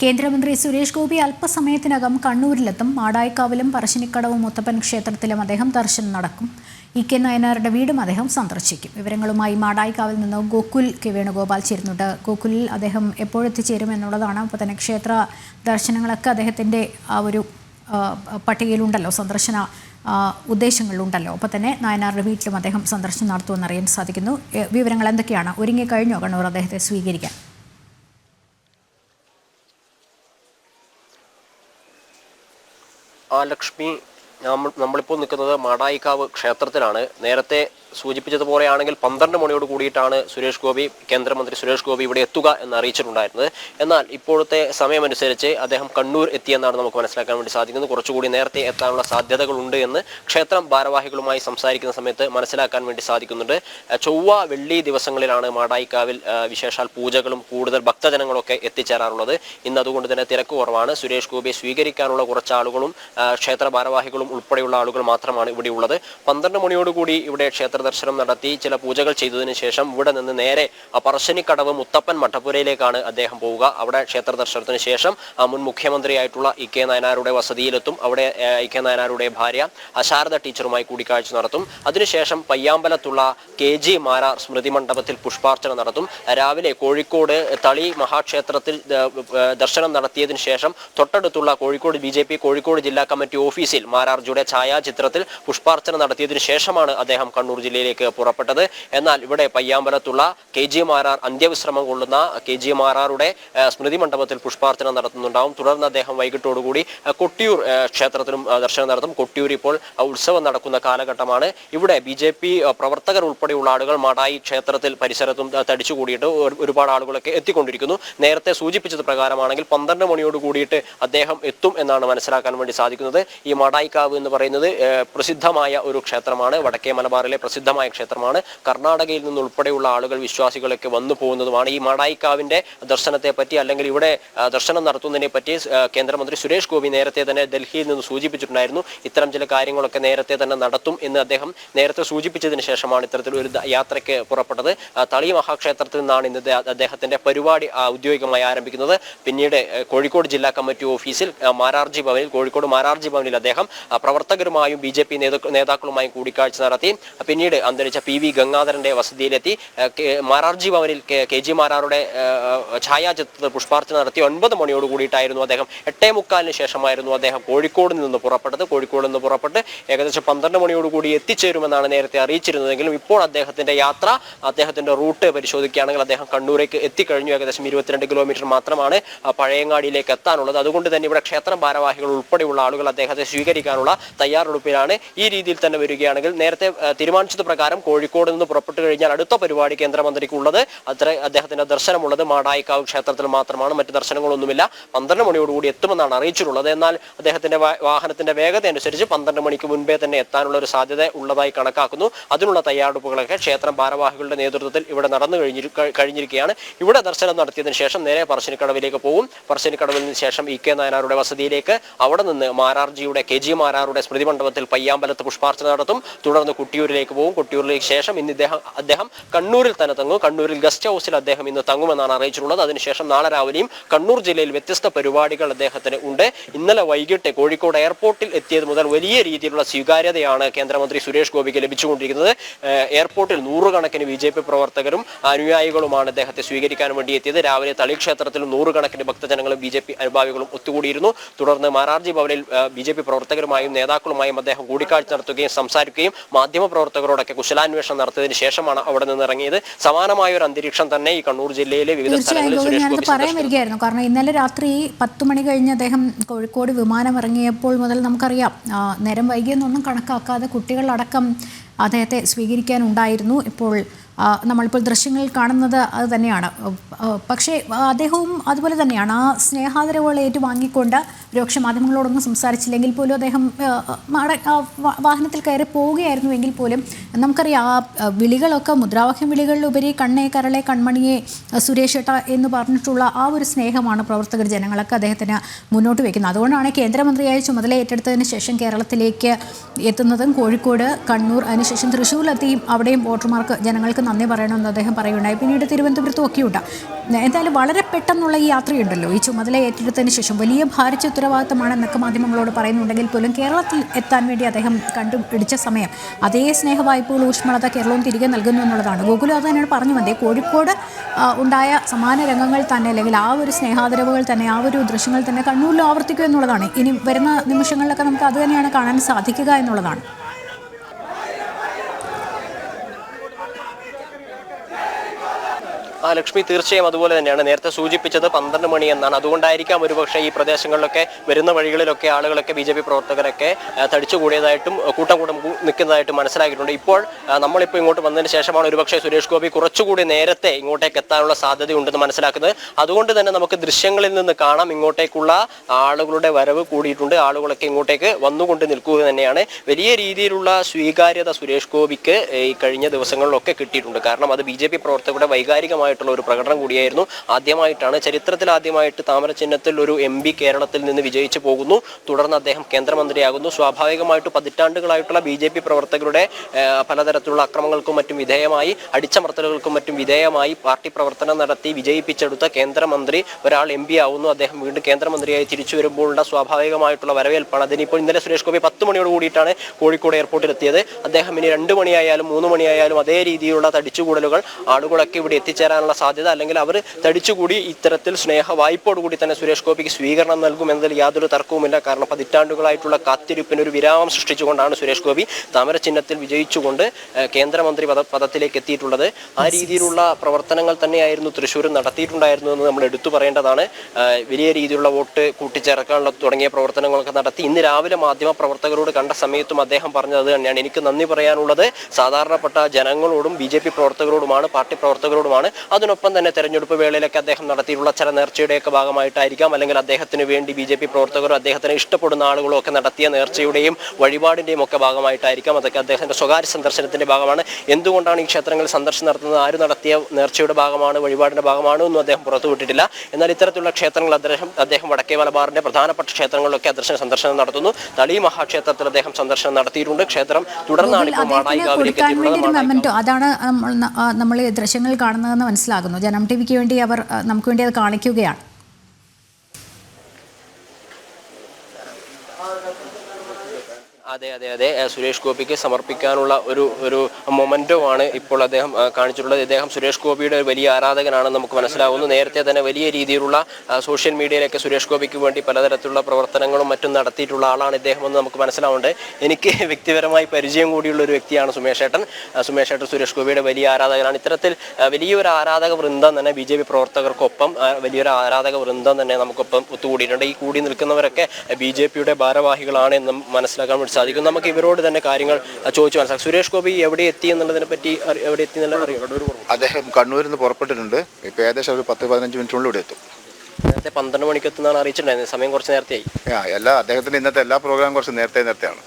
കേന്ദ്രമന്ത്രി സുരേഷ് ഗോപി അല്പസമയത്തിനകം കണ്ണൂരിലെത്തും. മാടായിക്കാവിലും പറശ്ശിനിക്കടവും മുത്തപ്പൻ ക്ഷേത്രത്തിലും അദ്ദേഹം ദർശനം നടക്കും. ഇ കെ നയനാരുടെ വീടും അദ്ദേഹം സന്ദർശിക്കും. വിവരങ്ങളുമായി മാടായിക്കാവിൽ നിന്ന് ഗോകുൽ കെ വേണുഗോപാൽ ചേരുന്നുണ്ട്. ഗോകുലിൽ അദ്ദേഹം എപ്പോഴെത്തിച്ചേരും എന്നുള്ളതാണ്. അപ്പോൾ തന്നെ ക്ഷേത്ര ദർശനങ്ങളൊക്കെ അദ്ദേഹത്തിന്റെ ആ ഒരു പട്ടികയിലുണ്ടല്ലോ. സന്ദർശന ഉദ്ദേശങ്ങളിലുണ്ടല്ലോ. അപ്പോൾ തന്നെ നായനാരുടെ വീട്ടിലും അദ്ദേഹം സന്ദർശനം നടത്തുമെന്ന് അറിയാൻ സാധിക്കുന്നു വിവരങ്ങൾ എന്തൊക്കെയാണ്? ഒരുങ്ങിക്കഴിഞ്ഞോ? കണ്ണൂർ അദ്ദേഹത്തെ സ്വീകരിക്കാൻ. ആ ലക്ഷ്മി നമ്മളിപ്പോൾ നിൽക്കുന്നത് മാടായിക്കാവ് ക്ഷേത്രത്തിലാണ്. നേരത്തെ സൂചിപ്പിച്ചതുപോലെയാണെങ്കിൽ പന്ത്രണ്ട് മണിയോട് കൂടിയിട്ടാണ് സുരേഷ് ഗോപി കേന്ദ്രമന്ത്രി സുരേഷ് ഗോപി ഇവിടെ എത്തുക എന്ന് അറിയിച്ചിട്ടുണ്ടായിരുന്നത്. എന്നാൽ ഇപ്പോഴത്തെ സമയമനുസരിച്ച് അദ്ദേഹം കണ്ണൂർ എത്തിയെന്നാണ് നമുക്ക് മനസ്സിലാക്കാൻ വേണ്ടി സാധിക്കുന്നത്. കുറച്ചുകൂടി നേരത്തെ എത്താനുള്ള സാധ്യതകളുണ്ട് എന്ന് ക്ഷേത്രം ഭാരവാഹികളുമായി സംസാരിക്കുന്ന സമയത്ത് മനസ്സിലാക്കാൻ വേണ്ടി സാധിക്കുന്നുണ്ട്. ചൊവ്വ വെള്ളി ദിവസങ്ങളിലാണ് മാടായിക്കാവിൽ വിശേഷാൽ പൂജകളും കൂടുതൽ ഭക്തജനങ്ങളൊക്കെ എത്തിച്ചേരാറുള്ളത്. ഇന്ന് അതുകൊണ്ട് തന്നെ തിരക്ക് കുറവാണ്. സുരേഷ് ഗോപിയെ സ്വീകരിക്കാനുള്ള കുറച്ച് ആളുകളും ക്ഷേത്ര ഭാരവാഹികളും ഉൾപ്പെടെയുള്ള ആളുകൾ മാത്രമാണ് ഇവിടെയുള്ളത് പന്ത്രണ്ട് മണിയോടുകൂടി ഇവിടെ ക്ഷേത്ര ദർശനം നടത്തി ചില പൂജകൾ ചെയ്തതിനു ശേഷം ഇവിടെ നിന്ന് നേരെ പറശ്ശിനിക്കടവ് മുത്തപ്പൻ മഠപ്പുരയിലേക്കാണ് അദ്ദേഹം പോവുക. അവിടെ ക്ഷേത്ര ദർശനത്തിന് ശേഷം മുൻ മുഖ്യമന്ത്രിയായിട്ടുള്ള ഇ കെ നയനാരുടെ വസതിയിലെത്തും. അവിടെ ഇ കെ നയനാരുടെ ഭാര്യ അശാരദ ടീച്ചറുമായി കൂടിക്കാഴ്ച നടത്തും. അതിനുശേഷം പയ്യാമ്പലത്തുള്ള കെ ജി മാരാർ സ്മൃതി മണ്ഡപത്തിൽ പുഷ്പാർച്ചന നടത്തും. രാവിലെ കോഴിക്കോട് തളി മഹാക്ഷേത്രത്തിൽ ദർശനം നടത്തിയതിനു ശേഷം തൊട്ടടുത്തുള്ള Kozhikode B J P Kozhikode ജില്ലാ കമ്മിറ്റി ഓഫീസിൽ മാരാർജിയുടെ ഛായാചിത്രത്തിൽ പുഷ്പാർച്ചന നടത്തിയതിനു ശേഷമാണ് അദ്ദേഹം കണ്ണൂർ ജില്ലയിലേക്ക് പുറപ്പെട്ടത്. എന്നാൽ ഇവിടെ പയ്യാമ്പലത്തുള്ള കെ ജി മാരാർ അന്ത്യവിശ്രമം കൊള്ളുന്ന കെ ജി മാരാറുടെ സ്മൃതി മണ്ഡപത്തിൽ പുഷ്പാർച്ചന നടത്തുന്നുണ്ടാവും. തുടർന്ന് അദ്ദേഹം വൈകിട്ടോടുകൂടി കൊട്ടിയൂർ ക്ഷേത്രത്തിനും ദർശനം നടത്തും. കൊട്ടിയൂർ ഇപ്പോൾ ഉത്സവം നടക്കുന്ന കാലഘട്ടമാണ്. ഇവിടെ ബി ജെ പി പ്രവർത്തകർ ഉൾപ്പെടെയുള്ള ആളുകൾ മടായി ക്ഷേത്രത്തിൽ പരിസരത്തും തടിച്ചുകൂടിയിട്ട് ഒരുപാട് ആളുകളൊക്കെ എത്തിക്കൊണ്ടിരിക്കുന്നു. നേരത്തെ സൂചിപ്പിച്ചത് പ്രകാരമാണെങ്കിൽ പന്ത്രണ്ട് മണിയോട് കൂടിയിട്ട് അദ്ദേഹം എത്തും എന്നാണ് മനസ്സിലാക്കാൻ വേണ്ടി സാധിക്കുന്നത്. ഈ മാടായിക്കാവ് എന്ന് പറയുന്നത് പ്രസിദ്ധമായ ഒരു ക്ഷേത്രമാണ്. വടക്കേ മലബാറിലെ പ്രസിദ്ധമായ ക്ഷേത്രമാണ്. കർണാടകയിൽ നിന്ന് ഉൾപ്പെടെയുള്ള ആളുകൾ വിശ്വാസികളൊക്കെ വന്നു പോകുന്നതുമാണ്. ഈ മാടായിക്കാവിന്റെ ദർശനത്തെ പറ്റി അല്ലെങ്കിൽ ഇവിടെ ദർശനം നടത്തുന്നതിനെ പറ്റി കേന്ദ്രമന്ത്രി സുരേഷ് ഗോപി നേരത്തെ തന്നെ ഡൽഹിയിൽ നിന്ന് സൂചിപ്പിച്ചിട്ടുണ്ടായിരുന്നു. ഇത്തരം ചില കാര്യങ്ങളൊക്കെ നേരത്തെ തന്നെ നടത്തും എന്ന് അദ്ദേഹം നേരത്തെ സൂചിപ്പിച്ചതിന് ശേഷമാണ് ഇത്തരത്തിൽ ഒരു യാത്രയ്ക്ക് പുറപ്പെട്ടത്. തളി മഹാക്ഷേത്രത്തിൽ നിന്നാണ് ഇന്നത്തെ അദ്ദേഹത്തിന്റെ പരിപാടി ഔദ്യോഗികമായി ആരംഭിക്കുന്നത്. പിന്നീട് കോഴിക്കോട് ജില്ലാ കമ്മിറ്റി ഓഫീസിൽ മാരാർജി ഭവനിൽ കോഴിക്കോട് മാരാർജി ഭവനിൽ അദ്ദേഹം പ്രവർത്തകരുമായും ബി ജെ പി നേതാക്കളുമായും കൂടിക്കാഴ്ച നടത്തി. ആ, പിന്നീട് അന്തരിച്ച പി വി ഗംഗാധരന്റെ വസതിയിലെത്തി. മാറാർജി ഭവനിൽ കെ ജി മാരാറുടെ ഛായാചിത്രത്തിൽ പുഷ്പാർച്ചന നടത്തി ഒൻപത് മണിയോട് കൂടിയിട്ടായിരുന്നു അദ്ദേഹം എട്ടേ മുക്കാലിന് ശേഷമായിരുന്നു അദ്ദേഹം കോഴിക്കോട് നിന്ന് പുറപ്പെട്ടത്. കോഴിക്കോട് നിന്ന് പുറപ്പെട്ട് ഏകദേശം പന്ത്രണ്ട് മണിയോട് കൂടി എത്തിച്ചേരുമെന്നാണ് നേരത്തെ അറിയിച്ചിരുന്നതെങ്കിലും ഇപ്പോൾ അദ്ദേഹത്തിന്റെ യാത്ര അദ്ദേഹത്തിന്റെ റൂട്ട് പരിശോധിക്കുകയാണെങ്കിൽ അദ്ദേഹം കണ്ണൂരേക്ക് എത്തിക്കഴിഞ്ഞു. ഏകദേശം ഇരുപത്തിരണ്ട് കിലോമീറ്റർ മാത്രമാണ് പഴയങ്ങാടിയിലേക്ക് എത്താനുള്ളത്. അതുകൊണ്ട് തന്നെ ഇവിടെ ക്ഷേത്ര ഭാരവാഹികൾ ഉൾപ്പെടെയുള്ള ആളുകൾ അദ്ദേഹത്തെ സ്വീകരിക്കാനുള്ള തയ്യാറെടുപ്പിലാണ് ഈ രീതിയിൽ തന്നെ വരികയാണെങ്കിൽ നേരത്തെ ആ, തീരുമാനിച്ചത് പ്രകാരം കോഴിക്കോട് നിന്ന് പുറപ്പെട്ടു കഴിഞ്ഞാൽ അടുത്ത പരിപാടി കേന്ദ്രമന്ത്രിക്ക് ഉള്ളത് അത്ര അദ്ദേഹത്തിന്റെ ദർശനമുള്ളത് മാടായിക്കാവ് ക്ഷേത്രത്തിൽ മാത്രമാണ്. മറ്റ് ദർശനങ്ങളൊന്നുമില്ല. പന്ത്രണ്ട് മണിയോടുകൂടി എത്തുമെന്നാണ് അറിയിച്ചിട്ടുള്ളത്. എന്നാൽ അദ്ദേഹത്തിന്റെ വാഹനത്തിന്റെ വേഗത അനുസരിച്ച് പന്ത്രണ്ട് മണിക്ക് മുൻപേ തന്നെ എത്താനുള്ള ഒരു സാധ്യത ഉള്ളതായി കണക്കാക്കുന്നു. അതിനുള്ള തയ്യാറെടുപ്പുകളൊക്കെ ക്ഷേത്രം ഭാരവാഹികളുടെ നേതൃത്വത്തിൽ ഇവിടെ നടന്നു കഴിഞ്ഞി കഴി- കഴിഞ്ഞിരിക്കുകയാണ്. ഇവിടെ ദർശനം നടത്തിയതിനു ശേഷം നേരെ പറശ്ശിനിക്കടവിലേക്ക് പോകും പറശ്ശിനിക്കടവിൽ നിന്ന് ശേഷം ഇ കെ നായനാരുടെ വസതിയിലേക്ക് അവിടെ നിന്ന് മാരാർജിയുടെ കെ ജി മാരാറുടെ സ്മൃതി മണ്ഡപത്തിൽ പയ്യാമ്പലത്ത് പുഷ്പാർച്ചന നടത്തും. തുടർന്ന് കുട്ടിയൂരിലേക്ക് പോകും. കുട്ടിയൂരിലേക്ക് ശേഷം ഇന്ന് ഇദ്ദേഹം അദ്ദേഹം കണ്ണൂരിൽ തന്നെ തങ്ങും. കണ്ണൂരിൽ ഗസ്റ്റ് ഹൗസിൽ അദ്ദേഹം ഇന്ന് തങ്ങുമെന്നാണ് അറിയിച്ചിട്ടുള്ളത്. അതിനുശേഷം നാളെ രാവിലെയും കണ്ണൂർ ജില്ലയിൽ വ്യത്യസ്ത പരിപാടികൾ അദ്ദേഹത്തിന് ഉണ്ട്. ഇന്നലെ വൈകിട്ട് കോഴിക്കോട് എയർപോർട്ടിൽ എത്തിയത് മുതൽ വലിയ രീതിയിലുള്ള സ്വീകാര്യതയാണ് കേന്ദ്രമന്ത്രി സുരേഷ് ഗോപിക്ക് ലഭിച്ചുകൊണ്ടിരിക്കുന്നത്. എയർപോർട്ടിൽ നൂറുകണക്കിന് ബി ജെ പി പ്രവർത്തകരും അനുയായികളുമാണ് അദ്ദേഹത്തെ സ്വീകരിക്കാൻ വേണ്ടി എത്തിയത്. രാവിലെ തളിക്ഷേത്രത്തിൽ നൂറുകണക്കിന് ഭക്തജനങ്ങളും ബി ജെ പി അനുഭാവികളും ഒത്തുകൂടിയിരുന്നു. തുടർന്ന് മാരാർജി ഭവനിൽ ബി ജെ പി പ്രവർത്തകരുമായും നേതാക്കളുമായും അദ്ദേഹം കൂടിക്കാഴ്ച നടത്തുകയും സംസാരിക്കുകയും മാധ്യമ പ്രവർത്തകരോടൊക്കെ കുശലാന്വേഷണം നടത്തിയതിനു ശേഷമാണ് അവിടെ നിന്ന് ഇറങ്ങിയത്. സമാനമായ ഒരു അന്തരീക്ഷം തന്നെ ഈ കണ്ണൂർ ജില്ലയിലെ വിവിധ സ്ഥലങ്ങളിൽ ഞാനത് പറയാൻ വരികയായിരുന്നു കാരണം ഇന്നലെ രാത്രി പത്ത് മണി കഴിഞ്ഞ് അദ്ദേഹം കോഴിക്കോട് വിമാനം ഇറങ്ങിയപ്പോൾ മുതൽ നമുക്കറിയാം നേരം വൈകിയെന്നൊന്നും കണക്കാക്കാതെ കുട്ടികളടക്കം അദ്ദേഹത്തെ സ്വീകരിക്കാനുണ്ടായിരുന്നു. ഇപ്പോൾ നമ്മളിപ്പോൾ ദൃശ്യങ്ങളിൽ കാണുന്നത് അത് തന്നെയാണ്. പക്ഷേ അദ്ദേഹവും അതുപോലെ തന്നെയാണ്. ആ സ്നേഹാദരവുകൾ ഏറ്റുവാങ്ങിക്കൊണ്ട് ഒരുപക്ഷെ മാധ്യമങ്ങളോടൊന്നും സംസാരിച്ചില്ലെങ്കിൽ പോലും അദ്ദേഹം വാഹനത്തിൽ കയറി പോവുകയായിരുന്നുവെങ്കിൽ പോലും നമുക്കറിയാം ആ, വിളികളൊക്കെ മുദ്രാവാക്യം വിളികളിലുപരി കണ്ണേ കരളെ കൺമണിയെ സുരേഷ് ഏട്ട എന്ന് പറഞ്ഞിട്ടുള്ള ആ ഒരു സ്നേഹമാണ് പ്രവർത്തകർ ജനങ്ങളൊക്കെ അദ്ദേഹത്തിന് മുന്നോട്ട് വയ്ക്കുന്നത് അതുകൊണ്ടാണ് കേന്ദ്രമന്ത്രിയായി ചുമതല ഏറ്റെടുത്തതിന് ശേഷം കേരളത്തിലേക്ക് എത്തുന്നതും കോഴിക്കോട് കണ്ണൂർ അതിനുശേഷം തൃശ്ശൂരിലെത്തിയും അവിടെയും വോട്ടർമാർക്ക് ജനങ്ങൾക്ക് നന്ദി പറയണമെന്ന് അദ്ദേഹം പറയുകയുണ്ടായി. പിന്നീട് തിരുവനന്തപുരത്തും ഒക്കെ ഉണ്ടാകും എന്തായാലും വളരെ പെട്ടെന്നുള്ള ഈ യാത്രയുണ്ടല്ലോ. ഈ ചുമതല ഏറ്റെടുത്തതിന് ശേഷം വലിയ ഭാരിച്ച ഉത്തരവാദിത്തമാണെന്നൊക്കെ മാധ്യമങ്ങളോട് പറയുന്നുണ്ടെങ്കിൽ പോലും കേരളത്തിൽ എത്താൻ വേണ്ടി അദ്ദേഹം കണ്ടുപിടിച്ച സമയം. അതേ സ്നേഹവായ്പകൾ ഊഷ്മളത കേരളവും തിരികെ നൽകുന്നു എന്നുള്ളതാണ്. ഗോകുലം അത് തന്നെയാണ് പറഞ്ഞു വന്നേ. കോഴിക്കോട് ഉണ്ടായ സമാന രംഗങ്ങൾ തന്നെ അല്ലെങ്കിൽ ആ ഒരു സ്നേഹാദരവുകൾ തന്നെ ആ ഒരു ദൃശ്യങ്ങൾ തന്നെ കണ്ണൂരിലും ആവർത്തിക്കുക എന്നുള്ളതാണ്. ഇനി വരുന്ന നിമിഷങ്ങളിലൊക്കെ നമുക്ക് അത് തന്നെയാണ് കാണാൻ സാധിക്കുക എന്നുള്ളതാണ്. ലക്ഷ്മി തീർച്ചയായും അതുപോലെ തന്നെയാണ്. നേരത്തെ സൂചിപ്പിച്ചത് പന്ത്രണ്ട് മണി എന്നാണ്. അതുകൊണ്ടായിരിക്കാം ഒരുപക്ഷെ ഈ പ്രദേശങ്ങളിലൊക്കെ വരുന്ന വഴികളിലൊക്കെ ആളുകളൊക്കെ ബി ജെ പി പ്രവർത്തകരൊക്കെ തടിച്ചുകൂടിയതായിട്ടും കൂട്ടം കൂട്ടം നിൽക്കുന്നതായിട്ടും മനസ്സിലാക്കിയിട്ടുണ്ട്. ഇപ്പോൾ നമ്മളിപ്പോൾ ഇങ്ങോട്ട് വന്നതിന് ശേഷമാണ് ഒരുപക്ഷെ സുരേഷ് ഗോപി കുറച്ചുകൂടി നേരത്തെ ഇങ്ങോട്ടേക്ക് എത്താനുള്ള സാധ്യതയുണ്ടെന്ന് മനസ്സിലാക്കുന്നത്. അതുകൊണ്ട് തന്നെ നമുക്ക് ദൃശ്യങ്ങളിൽ നിന്ന് കാണാം. ഇങ്ങോട്ടേക്കുള്ള ആളുകളുടെ വരവ് കൂടിയിട്ടുണ്ട്. ആളുകളൊക്കെ ഇങ്ങോട്ടേക്ക് വന്നുകൊണ്ട് നിൽക്കുക തന്നെയാണ്. വലിയ രീതിയിലുള്ള സ്വീകാര്യത സുരേഷ് ഗോപിക്ക് ഈ കഴിഞ്ഞ ദിവസങ്ങളിലൊക്കെ കിട്ടിയിട്ടുണ്ട്. കാരണം അത് ബി ജെ പി പ്രവർത്തകരുടെ വൈകാരികമായിട്ടുള്ള ഒരു പ്രകടനം കൂടിയായിരുന്നു. ആദ്യമായിട്ടാണ് ചരിത്രത്തിൽ ആദ്യമായിട്ട് താമര ചിഹ്നത്തിൽ ഒരു എം പി കേരളത്തിൽ നിന്ന് വിജയിച്ചു പോകുന്നു. തുടർന്ന് അദ്ദേഹം കേന്ദ്രമന്ത്രിയാകുന്നു. സ്വാഭാവികമായിട്ട് പതിറ്റാണ്ടുകളായിട്ടുള്ള ബി ജെ പി പ്രവർത്തകരുടെ പലതരത്തിലുള്ള അക്രമങ്ങൾക്കും മറ്റും വിധേയമായി അടിച്ചമർത്തലുകൾക്കും മറ്റും വിധേയമായി പാർട്ടി പ്രവർത്തനം നടത്തി വിജയിപ്പിച്ചെടുത്ത കേന്ദ്രമന്ത്രി ഒരാൾ എം പി ആവുന്നു. അദ്ദേഹം വീണ്ടും കേന്ദ്രമന്ത്രിയായി തിരിച്ചു വരുമ്പോഴുള്ള സ്വാഭാവികമായിട്ടുള്ള വരവേൽപ്പാണ്. അതിനിപ്പോൾ ഇന്നലെ സുരേഷ് ഗോപി പത്ത് മണിയോട് കൂടിയിട്ടാണ് കോഴിക്കോട് എയർപോർട്ടിൽ എത്തിയത് അദ്ദേഹം ഇനി രണ്ട് മണിയായാലും മൂന്ന് മണിയായാലും അതേ രീതിയിലുള്ള തടിച്ചുകൂടലുകൾ ആളുകളൊക്കെ ഇവിടെ എത്തിച്ചേരാനുള്ള സാധ്യത അല്ലെങ്കിൽ അവർ തടിച്ചുകൂടി ഇത്തരത്തിൽ സ്നേഹ വായ്പോടുകൂടി തന്നെ സുരേഷ് ഗോപിക്ക് സ്വീകരണം നൽകും എന്നതിൽ യാതൊരു തർക്കവുമില്ല. കാരണം പതിറ്റാണ്ടുകളായിട്ടുള്ള കാത്തിരിപ്പിന് ഒരു വിരാമം സൃഷ്ടിച്ചുകൊണ്ടാണ് സുരേഷ് ഗോപി താമര ചിഹ്നത്തിൽ വിജയിച്ചുകൊണ്ട് കേന്ദ്രമന്ത്രി പദ പദത്തിലേക്ക് എത്തിയിട്ടുള്ളത്. ആ രീതിയിലുള്ള പ്രവർത്തനങ്ങൾ തന്നെയായിരുന്നു തൃശ്ശൂർ നടത്തിയിട്ടുണ്ടായിരുന്നു എന്ന് നമ്മൾ എടുത്തു പറയേണ്ടതാണ്. വലിയ രീതിയിലുള്ള വോട്ട് കൂട്ടിച്ചേർക്കാനുള്ള തുടങ്ങിയ പ്രവർത്തനങ്ങളൊക്കെ നടത്തി ഇന്ന് രാവിലെ മാധ്യമ പ്രവർത്തകരോട് കണ്ട സമയത്തും അദ്ദേഹം പറഞ്ഞത് തന്നെയാണ്. എനിക്ക് നന്ദി പറയാനുള്ളത്. സാധാരണപ്പെട്ട ജനങ്ങളോടും ബി ജെ പി പ്രവർത്തകരോടുമാണ് പാർട്ടി പ്രവർത്തകരോടുമാണ്. അതിനൊപ്പം തന്നെ തെരഞ്ഞെടുപ്പ് വേളയിലൊക്കെ അദ്ദേഹം നടത്തിയിട്ടുള്ള ചില നേർച്ചയുടെയൊക്കെ ഭാഗമായിട്ടായിരിക്കാം. അല്ലെങ്കിൽ അദ്ദേഹത്തിന് വേണ്ടി ബി ജെ പി പ്രവർത്തകരും അദ്ദേഹത്തിന് ഇഷ്ടപ്പെടുന്ന ആളുകളും ഒക്കെ നടത്തിയ നേർച്ചയുടെയും വഴിപാടിന്റെയും ഒക്കെ ഭാഗമായിട്ടായിരിക്കാം. അതൊക്കെ അദ്ദേഹത്തിന്റെ സ്വകാര്യ സന്ദർശനത്തിന്റെ ഭാഗമാണ്. എന്തുകൊണ്ടാണ് ഈ ക്ഷേത്രങ്ങളിൽ സന്ദർശനം നടത്തുന്നത്? ആര് നടത്തിയ നേർച്ചയുടെ ഭാഗമാണ്? വഴിപാടിന്റെ ഭാഗമാണ് ഒന്നും അദ്ദേഹം പുറത്തുവിട്ടിട്ടില്ല എന്നാൽ ഇത്തരത്തിലുള്ള ക്ഷേത്രങ്ങൾ അദ്ദേഹം അദ്ദേഹം വടക്കേ മലബാറിന്റെ പ്രധാനപ്പെട്ട ക്ഷേത്രങ്ങളിലൊക്കെ അദ്ദേഹം സന്ദർശനം നടത്തുന്നു. തളി മഹാക്ഷേത്രത്തിൽ അദ്ദേഹം സന്ദർശനം നടത്തിയിട്ടുണ്ട്. ക്ഷേത്രം തുടർന്നാണ് ഇപ്പോൾ മാടായിക്കാവിലേക്ക് എത്തിയിട്ടുള്ളത്. അതാണ് നമ്മൾ നമ്മൾ ദൃശ്യങ്ങൾ കാണുന്നതെന്ന് മനസ്സിലാകുന്നു. ജനം ടി വിക്ക് വേണ്ടി അവർ നമുക്ക് വേണ്ടി അത് കാണിക്കുകയാണ്. അതെ അതെ അതെ. സുരേഷ് ഗോപിക്ക് സമർപ്പിക്കാനുള്ള ഒരു ഒരു മൊമെന്റുമാണ് ഇപ്പോൾ അദ്ദേഹം കാണിച്ചിട്ടുള്ളത്. ഇദ്ദേഹം സുരേഷ് ഗോപിയുടെ ഒരു വലിയ ആരാധകനാണെന്ന് നമുക്ക് മനസ്സിലാവുന്നു. നേരത്തെ തന്നെ വലിയ രീതിയിലുള്ള സോഷ്യൽ മീഡിയയിലൊക്കെ സുരേഷ് ഗോപിക്ക് വേണ്ടി പലതരത്തിലുള്ള പ്രവർത്തനങ്ങളും മറ്റും നടത്തിയിട്ടുള്ള ആളാണ് ഇദ്ദേഹം എന്ന് നമുക്ക് മനസ്സിലാവുന്നുണ്ട്. എനിക്ക് വ്യക്തിപരമായി പരിചയം കൂടിയുള്ള ഒരു വ്യക്തിയാണ് സുമേഷ് ഏട്ടൻ സുമേഷ് ഏട്ടൻ സുരേഷ് ഗോപിയുടെ വലിയ ആരാധകനാണ്. ഇത്തരത്തിൽ വലിയൊരു ആരാധക വൃന്ദം തന്നെ ബി ജെ പി പ്രവർത്തകർക്കൊപ്പം വലിയൊരു ആരാധക വൃന്ദം തന്നെ നമുക്കൊപ്പം ഒത്തുകൂടിയിട്ടുണ്ട്. ഈ കൂടി നിൽക്കുന്നവരൊക്കെ ബി ജെ പിയുടെ ഭാരവാഹികളാണ് എന്ന് മനസ്സിലാക്കാൻ വേണ്ടി സാധിക്കും. നമുക്ക് ഇവരോട് തന്നെ കാര്യങ്ങൾ ചോദിച്ചു മനസ്സിലാക്കാം. സുരേഷ് ഗോപി എവിടെ എത്തി എന്നുള്ളതിനെ പറ്റി എവിടെ എത്തി എന്നുള്ള അറിയാം? അദ്ദേഹം കണ്ണൂരിൽ നിന്ന് പുറപ്പെട്ടിട്ടുണ്ട്. ഇപ്പോൾ ഏകദേശം ഒരു പത്ത് പതിനഞ്ച് മിനിറ്റിനുള്ളിൽ ഇവിടെ എത്തും. നേരത്തെ പന്ത്രണ്ട് മണിക്ക് എത്തുന്നതാണ് അറിയിച്ചിട്ടുണ്ടായിരുന്നത്. സമയം കുറച്ച് നേരത്തെയായി. ആ എല്ലാ അദ്ദേഹത്തിന്റെ ഇന്നത്തെ എല്ലാ പ്രോഗ്രാം കുറച്ച് നേരത്തെ നേരത്തെയാണ്.